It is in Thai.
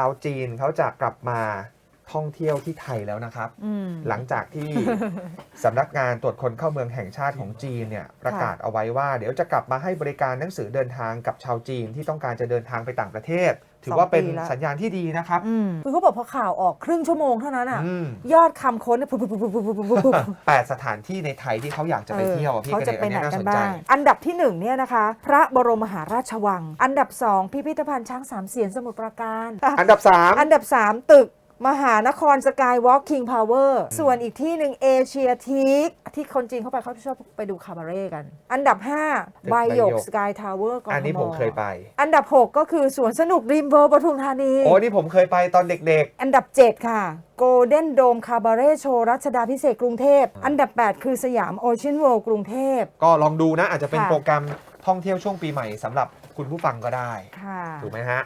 าวจีนเขาจะกลับมา ท่องเที่ยวที่ไทยแล้วนะครับอืมหลังจากที่สำนักงานตรวจคนเข้าเมืองแห่งชาติของจีนเนี่ยประกาศเอาไว้ว่า เดี๋ยวจะกลับมาให้บริการหนังสือเดินทางกับชาวจีนที่ต้องการจะเดินทางไปต่างประเทศ ถือว่าเป็นสองปีแล้วสัญญาณที่ดีนะครับอืมคือเขาบอกพอข่าวออกครึ่งชั่วโมงเท่านั้นอะอืมยอดคำค้นเนี่ยปุ๊บปุ๊บปุ๊บปุ๊บปุ๊บปุ๊บปุ๊บแปดสถานที่ในไทยที่เขาอยากจะไปเที่ยวอะพี่เขากจะเนกไปอันไหนเนี้ยน่ากัสนนใจบ้างอันดับที่หนึ่งเนี่ยนะคะ พระบรมมหาราชวัง อันดับสองพิพิธภัณฑ์ช้างสามเสียนสมุทรปราการ อันดับ3อันดับ3ตึก มหานครสกายวอล์กคิงพาวเวอร์ส่วนอีกที่หนึ่งเอเชียทีคที่คนจีนเข้าไปเขาชอบไปดูคาบาเร่กัน อันดับ5ไบโยกสกายทาวเวอร์กอันนี้ผมเคยไป อันดับ 6 ก็คือสวนสนุกริมเวิร์ปทุมธานี โอ้นี่ผมเคยไปตอนเด็กอันดับ 7 ค่ะ Golden Dome Cabaret Show รัชดาพิเศษกกรุงเทพ อันดับ 8 คือสยามโอเชียนเวิลด์กรุงเทพๆก็ลองดูนะอาจจะเป็นค่ะโปรแกรมท่องเที่ยวช่วงปีใหม่สำหรับคุณผู้ฟังก็ได้ค่ะถูกไหมฮะ